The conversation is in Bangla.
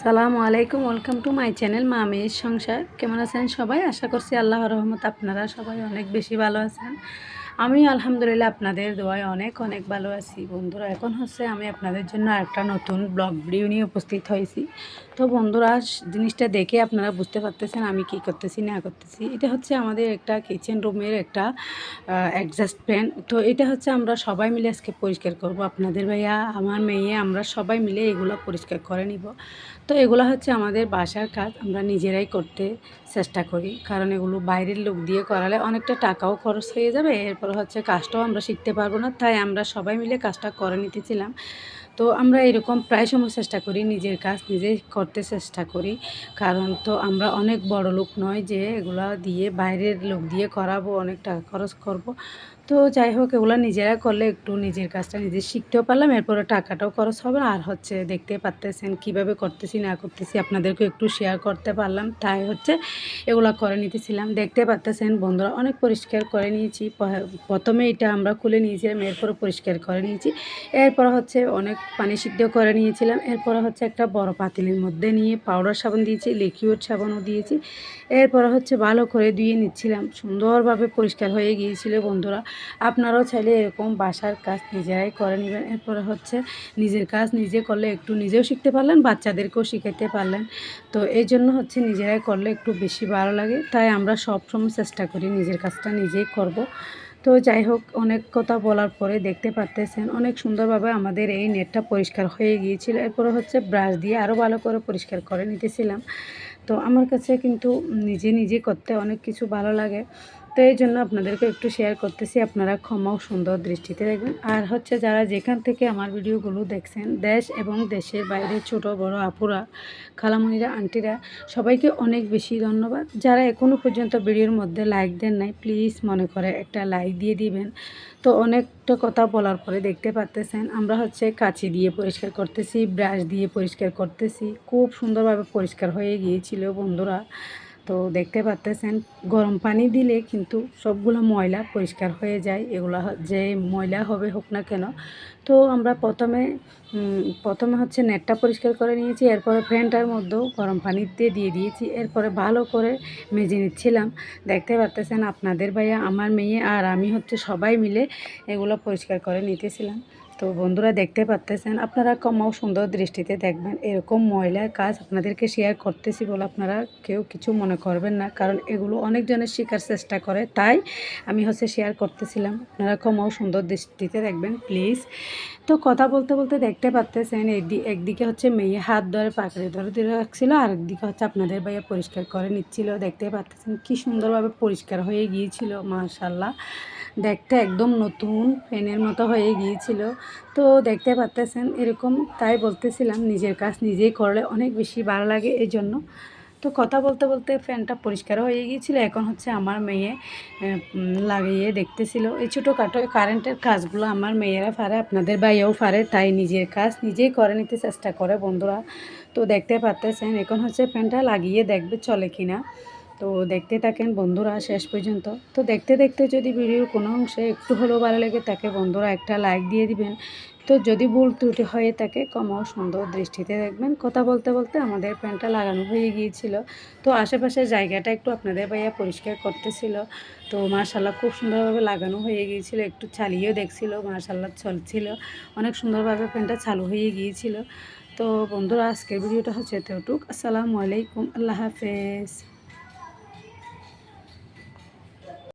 আসসালামু আলাইকুম ওয়েলকাম টু মাই চ্যানেল মা মেয়ের সংসার। কেমন আছেন সবাই? আশা করছি আল্লাহ রহমত আপনারা সবাই অনেক বেশি ভালো আছেন। আমি আলহামদুলিল্লাহ আপনাদের দোয়ায় অনেক অনেক ভালো আছি। বন্ধুরা, এখন হচ্ছে আমি আপনাদের জন্য একটা নতুন ব্লগ ভিডিও নিয়ে উপস্থিত হয়েছি। তো বন্ধুরা, জিনিসটা দেখে আপনারা বুঝতে পারতেছেন আমি কি করতেছি, না করতেছি। এটা হচ্ছে আমাদের একটা কিচেন রুমের একটা অ্যাডজাস্ট ফ্যান তো এটা হচ্ছে আমরা সবাই মিলে আজকে পরিষ্কার করব। আপনাদের ভাইয়া, আমার মেয়ে, আমরা সবাই মিলে এগুলো পরিষ্কার করে নিব। তো এগুলো হচ্ছে আমাদের বাসার কাজ, আমরা নিজেরাই করতে চেষ্টা করি। কারণ এগুলো বাইরের লোক দিয়ে করালে অনেকটা টাকাও খরচ হয়ে যাবে, এরপর হচ্ছে কাজটাও আমরা শিখতে পারব না তাই আমরা সবাই মিলে কাজটা করে নিতেছিলাম। তো আমরা এরকম প্রায় সময় চেষ্টা করি, নিজের কাজ নিজে করতে চেষ্টা করি। কারণ তো আমরা অনেক বড় লোক নয় যে এগুলা দিয়ে বাইরের লোক দিয়ে করাবো, অনেক টাকা খরচ করব। তো যাই হোক, এগুলো নিজেরা করলে একটু নিজের কাজটা নিজে শিখতেও পারলাম, এরপরে টাকাটাও খরচ হবে। আর হচ্ছে দেখতে পারতেছেন কীভাবে করতেছি, না করতেছি আপনাদেরকে একটু শেয়ার করতে পারলাম। তাই হচ্ছে এগুলো করে নিতেছিলাম। দেখতে পারতেছেন বন্ধুরা, অনেক পরিষ্কার করে নিয়েছি। প্রথমে এটা আমরা খুলে নিয়েছিলাম এরপরে পরিষ্কার করে নিয়েছি। এরপর হচ্ছে অনেক পানি সিদ্ধ করে নিয়েছিলাম। এরপর হচ্ছে একটা বড় পাতিলের মধ্যে নিয়ে পাউডার সাবান দিয়েছি লিকুইড সাবানও দিয়েছি। এরপর হচ্ছে ভালো করে ধুয়ে নিচ্ছিলাম। সুন্দরভাবে পরিষ্কার হয়ে গিয়েছিল বন্ধুরা। আপনারাও চাইলে এরকম বাসার কাজ নিজেরাই করে নেবেন। এরপরে হচ্ছে নিজের কাজ নিজে করলে একটু নিজেও শিখতে পারলেন, বাচ্চাদেরকেও শিখাতে পারলেন। তো এই জন্য হচ্ছে নিজেরাই করলে একটু বেশি ভালো লাগে। তাই আমরা সবসময় চেষ্টা করি নিজের কাজটা নিজেই করব। তো যাই হোক, অনেক কথা বলার পরে দেখতে পারতেছেন, অনেক সুন্দরভাবে আমাদের এই নেটটা পরিষ্কার হয়ে গিয়েছিল। এরপরে হচ্ছে ব্রাশ দিয়ে আরও ভালো করে পরিষ্কার করে নিতেছিলাম। তো আমার কাছে কিন্তু নিজে নিজে করতে অনেক কিছু ভালো লাগে। তো এই জন্য আপনাদেরকে একটু শেয়ার করতেছি। আপনারা ক্ষমাও সুন্দর দৃষ্টিতে দেখবেন। আর হচ্ছে যারা যেখান থেকে আমার ভিডিওগুলো দেখছেন, দেশ এবং দেশের বাইরে ছোট, বড় আপুরা খালামণিরা আন্টিরা, সবাইকে অনেক বেশি ধন্যবাদ। যারা এখনও পর্যন্ত ভিডিওর মধ্যে লাইক দেন নাই প্লিজ মনে করে একটা লাইক দিয়ে দিবেন। তো অনেকটা কথা বলার পরে দেখতে পারতেছেন, আমরা হচ্ছে কাঁচি দিয়ে পরিষ্কার করতেছি ব্রাশ দিয়ে পরিষ্কার করতেছি। খুব সুন্দরভাবে পরিষ্কার হয়ে গিয়েছিল বন্ধুরা। তো দেখতে পারতেছেন, গরম পানি দিলে কিন্তু সবগুলো ময়লা পরিষ্কার হয়ে যায়। এগুলো যে ময়লা হবে হোক না কেন। তো আমরা প্রথমে প্রথমে হচ্ছে নেটটা পরিষ্কার করে নিয়েছি, এরপরে ফ্যানটার মধ্যেও গরম পানিতে দিয়ে দিয়েছি, এরপরে ভালো করে মেজে নিচ্ছিলাম। দেখতে পারতেছেন আপনাদের ভাইয়া, আমার মেয়ে আর আমি হচ্ছে সবাই মিলে এগুলো পরিষ্কার করে নিতেছিলাম। তো বন্ধুরা দেখতে পাচ্তেছেন, আপনারা কমাও সুন্দর দৃষ্টিতে দেখবেন, এরকম ময়লার কাজ আপনাদেরকে শেয়ার করতেছি বলে আপনারা কেউ কিছু মনে করবেন না, কারণ এগুলো অনেকজনের শেখার চেষ্টা করে, তাই আমি হচ্ছে শেয়ার করতেছিলাম, আপনারা কমাও সুন্দর দৃষ্টিতে দেখবেন প্লিজ তো কথা বলতে বলতে দেখতে পাচ্তেছেন একদিকে হচ্ছে মেয়ে হাত ধরে পাকড়ে ধরে ধরে রাখছিল, আর একদিকে হচ্ছে আপনাদের ভাইয়া পরিষ্কার করে নিচ্ছিল, দেখতে পাচ্তেছেন কি সুন্দরভাবে পরিষ্কার হয়ে গিয়েছিল মাশাল্লাহ দেখতে একদম নতুন ফ্যানের মতো হয়ে গিয়েছিল। তো দেখতে পারতেছেন, এরকম তাই বলতেছিলাম নিজের কাজ নিজেই করলে অনেক বেশি ভালো লাগে এই জন্য তো কথা বলতে বলতে ফ্যানটা পরিষ্কার হয়ে গিয়েছিল, এখন হচ্ছে আমার মেয়ে লাগিয়ে দেখতেছিল। এই ছোটোখাটো কারেন্টের কাজগুলো আমার মেয়েরা পারে, আপনাদের ভাইয়াও পারে, তাই নিজের কাজ নিজেই করে নিতে চেষ্টা করে বন্ধুরা। তো দেখতে পারতেছেন, এখন হচ্ছে ফ্যানটা লাগিয়ে দেখবে চলে কিনা। তো দেখতে থাকেন বন্ধুরা শেষ পর্যন্ত। তো দেখতে দেখতে যদি ভিডিওর কোনো অংশে একটু হলেও ভালো লাগে তাকে বন্ধুরা একটা লাইক দিয়ে দিবেন। তো যদি ভুল ত্রুটি হয়ে থাকে কমাও সুন্দর দৃষ্টিতে দেখবেন। কথা বলতে বলতে আমাদের প্যান্টটা লাগানো হয়ে গিয়েছিল। তো আশেপাশের জায়গাটা একটু আপনাদের ভাইয়া পরিষ্কার করতেছিল। তো মার্শাল্লাহ খুব সুন্দরভাবে লাগানো হয়ে গিয়েছিল, একটু চালিয়েও দেখছিল, মার্শাল্লাহ চলছিল। অনেক সুন্দরভাবে প্যান্টটা চালু হয়ে গিয়েছিল। তো বন্ধুরা, আজকের ভিডিওটা হচ্ছে এতটুক। আসসালামু আলাইকুম, আল্লাহ হাফেজ।